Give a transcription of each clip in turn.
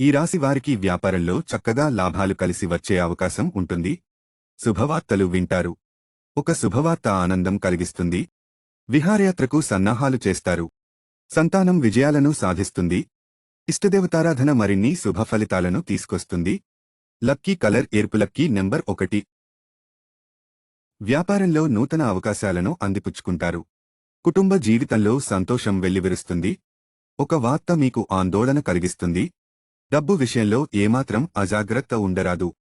ఈ రాశి వారికి వ్యాపారంలో చక్కగా లాభాలు కలిసి వచ్చే అవకాశం ఉంటుంది. శుభవార్తలు వింటారు. ఒక శుభవార్త ఆనందం కలిగిస్తుంది. విహారయాత్రకు సన్నాహాలు చేస్తారు. సంతానం విజయాలను సాధిస్తుంది. ఇష్టదేవతారాధన మరిన్ని శుభ ఫలితాలను తీసుకొస్తుంది. లక్కీ కలర్ ఎరుపు లక్కీ నెంబర్ ఒకటి. వ్యాపారంలో నూతన అవకాశాలను అందిపుచ్చుకుంటారు. కుటుంబ జీవితంలో సంతోషం వెల్లివిరుస్తుంది. ఒక వార్త మీకు ఆందోళన కలిగిస్తుంది. డబ్బు విషయంలో ఏమాత్రం అజాగ్రత్త ఉండరాదు.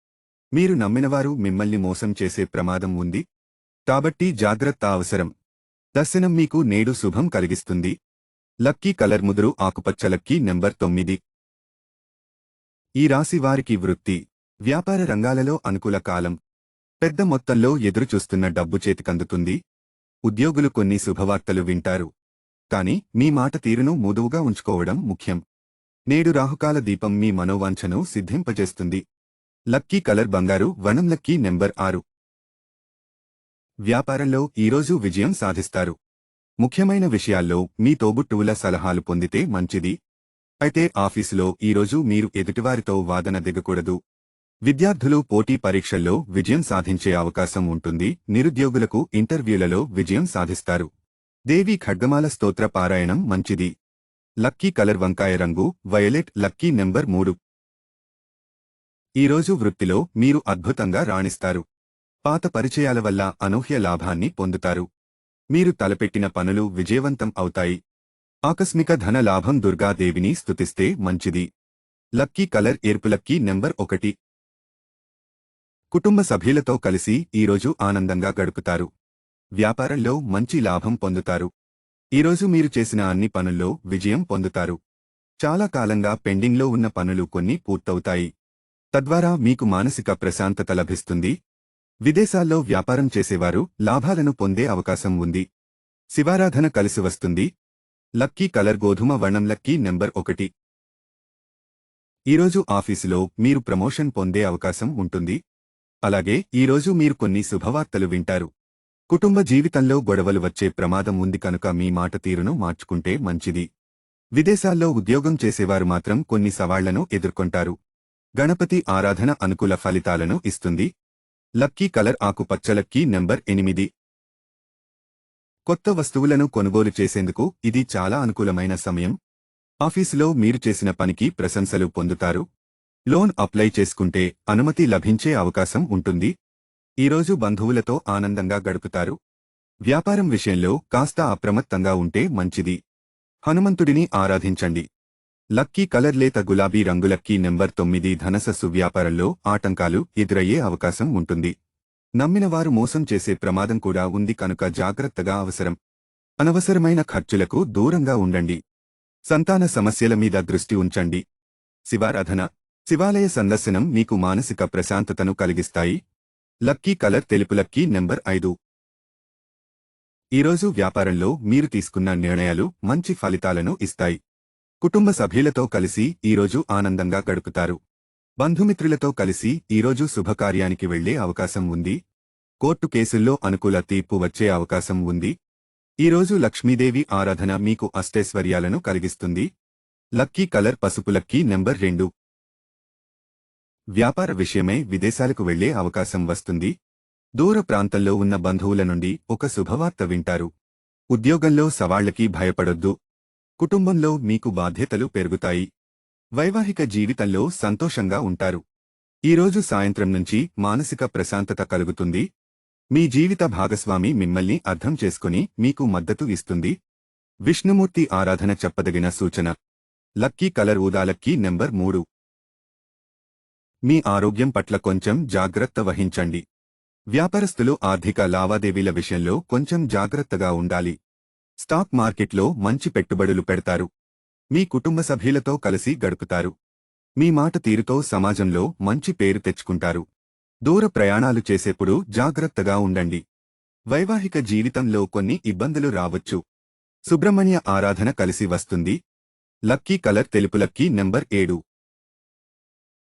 మీరు నమ్మినవారు మిమ్మల్ని మోసం చేసే ప్రమాదం ఉంది. కాబట్టి జాగ్రత్త అవసరం. దర్శనం మీకు నేడు శుభం కలిగిస్తుంది. లక్కీ కలర్ ముదురు ఆకుపచ్చ లక్కీ నెంబర్ తొమ్మిది. ఈ రాశి వారికి వృత్తి. వ్యాపార రంగాలలో అనుకూల కాలం. పెద్ద మొత్తంలో ఎదురుచూస్తున్న డబ్బు చేతికందుతుంది. ఉద్యోగులు కొన్ని శుభవార్తలు వింటారు. కాని మీ మాట తీరును మృదువుగా ఉంచుకోవడం ముఖ్యం. నేడు రాహుకాల దీపం మీ మనోవాంఛను సిద్ధింపజేస్తుంది. లక్కీ కలర్ బంగారు వనం లక్కీ నెంబర్ ఆరు. వ్యాపారంలో ఈరోజు విజయం సాధిస్తారు. ముఖ్యమైన విషయాల్లో మీ తోబుట్టువుల సలహాలు పొందితే మంచిది. అయితే ఆఫీసులో ఈరోజు మీరు ఎదుటివారితో వాదన దిగకూడదు. విద్యార్థులు పోటీ పరీక్షల్లో విజయం సాధించే అవకాశం ఉంటుంది. నిరుద్యోగులకు ఇంటర్వ్యూలలో విజయం సాధిస్తారు. దేవి ఖడ్గమాల స్తోత్ర పారాయణం మంచిది. లక్కీ కలర్ వంకాయ రంగు వయలెట్ లక్కీ నెంబర్ మూడు. ఈరోజు వృత్తిలో మీరు అద్భుతంగా రాణిస్తారు. పాత పరిచయాల వల్ల అనూహ్య లాభాన్ని పొందుతారు. మీరు తలపెట్టిన పనులు విజయవంతం అవుతాయి. ఆకస్మిక ధన లాభం దుర్గాదేవిని స్తుతిస్తే మంచిది. లక్కీ కలర్ ఎరుపు లక్కీ నెంబర్ ఒకటి. కుటుంబ సభ్యులతో కలిసి ఈరోజు ఆనందంగా గడుపుతారు. వ్యాపారంలో మంచి లాభం పొందుతారు. ఈరోజు మీరు చేసిన అన్ని పనుల్లో విజయం పొందుతారు. చాలా కాలంగా పెండింగ్లో ఉన్న పనులు కొన్ని పూర్తవుతాయి. తద్వారా మీకు మానసిక ప్రశాంతత లభిస్తుంది. విదేశాల్లో వ్యాపారం చేసేవారు లాభాలను పొందే అవకాశం ఉంది. శివారాధన కలిసి వస్తుంది. లక్కీ కలర్ గోధుమ వర్ణం లక్కీ నెంబర్ ఒకటి. ఈరోజు ఆఫీసులో మీరు ప్రమోషన్ పొందే అవకాశం ఉంటుంది. అలాగే ఈరోజు మీరు కొన్ని శుభవార్తలు వింటారు. కుటుంబ జీవితంలో గొడవలు వచ్చే ప్రమాదం ఉంది కనుక మీ మాట తీరును మార్చుకుంటే మంచిది. విదేశాల్లో ఉద్యోగం చేసేవారు మాత్రం కొన్ని సవాళ్ళను ఎదుర్కొంటారు. గణపతి ఆరాధన అనుకూల ఫలితాలను ఇస్తుంది. లక్కీ కలర్ ఆకుపచ్చ లక్కీ నెంబర్ ఎనిమిది. కొత్త వస్తువులను కొనుగోలు చేసేందుకు ఇది చాలా అనుకూలమైన సమయం. ఆఫీసులో మీరు చేసిన పనికి ప్రశంసలు పొందుతారు. లోన్ అప్లై చేసుకుంటే అనుమతి లభించే అవకాశం ఉంటుంది. ఈరోజు బంధువులతో ఆనందంగా గడుపుతారు. వ్యాపారం విషయంలో కాస్త అప్రమత్తంగా ఉంటే మంచిది. హనుమంతుడిని ఆరాధించండి. లక్కీ కలర్ లేత గులాబీ రంగు లక్కీ నెంబర్ తొమ్మిది ధనసస్సు వ్యాపారంలో ఆటంకాలు ఎదురయ్యే అవకాశం ఉంటుంది. నమ్మినవారు మోసం చేసే ప్రమాదం కూడా ఉంది కనుక జాగ్రత్తగా అవసరం. అనవసరమైన ఖర్చులకు దూరంగా ఉండండి. సంతాన సమస్యల మీద దృష్టి ఉంచండి. శివారాధన శివాలయ సందర్శనం మీకు మానసిక ప్రశాంతతను కలిగిస్తాయి. లక్కీ కలర్ తెలుపు లక్కీ నెంబర్ ఐదు. ఈరోజు వ్యాపారంలో మీరు తీసుకున్న నిర్ణయాలు మంచి ఫలితాలను ఇస్తాయి. కుటుంబ సభ్యులతో కలిసి ఈరోజు ఆనందంగా గడుపుతారు. బంధుమిత్రులతో కలిసి ఈరోజు శుభకార్యానికి వెళ్ళే అవకాశం ఉంది. కోర్టు కేసుల్లో అనుకూల తీర్పు వచ్చే అవకాశం ఉంది. ఈరోజు లక్ష్మీదేవి ఆరాధన మీకు అష్టైశ్వర్యాలను కలిగిస్తుంది. లక్కీ కలర్ పసుపు లక్కీ నెంబర్ రెండు. వ్యాపార విషయమై విదేశాలకు వెళ్ళే అవకాశం వస్తుంది. దూర ప్రాంతంలో ఉన్న బంధువుల నుండి ఒక శుభవార్త వింటారు. ఉద్యోగంలో సవాళ్ళకి భయపడొద్దు. కుటుంబంలో మీకు బాధ్యతలు పెరుగుతాయి. వైవాహిక జీవితంలో సంతోషంగా ఉంటారు. ఈరోజు సాయంత్రం నుంచి మానసిక ప్రశాంతత కలుగుతుంది. మీ జీవిత భాగస్వామి మిమ్మల్ని అర్థం చేసుకుని మీకు మద్దతు ఇస్తుంది. విష్ణుమూర్తి ఆరాధన చెప్పదగిన సూచన. లక్కీ కలర్ ఊదాలక్కీ నెంబర్ మూడు. మీ ఆరోగ్యం పట్ల కొంచెం జాగ్రత్త వహించండి. వ్యాపారస్తులు ఆర్థిక లావాదేవీల విషయంలో కొంచెం జాగ్రత్తగా ఉండాలి. స్టాక్ మార్కెట్లో మంచి పెట్టుబడులు పెడతారు. మీ కుటుంబ సభ్యులతో కలిసి గడుపుతారు. మీ మాట తీరుతో సమాజంలో మంచి పేరు తెచ్చుకుంటారు. దూర ప్రయాణాలు చేసేప్పుడు జాగ్రత్తగా ఉండండి. వైవాహిక జీవితంలో కొన్ని ఇబ్బందులు రావచ్చు. సుబ్రహ్మణ్య ఆరాధన కలిసి వస్తుంది. లక్కీ కలర్ తెలుపు లక్కీ నెంబర్ ఏడు.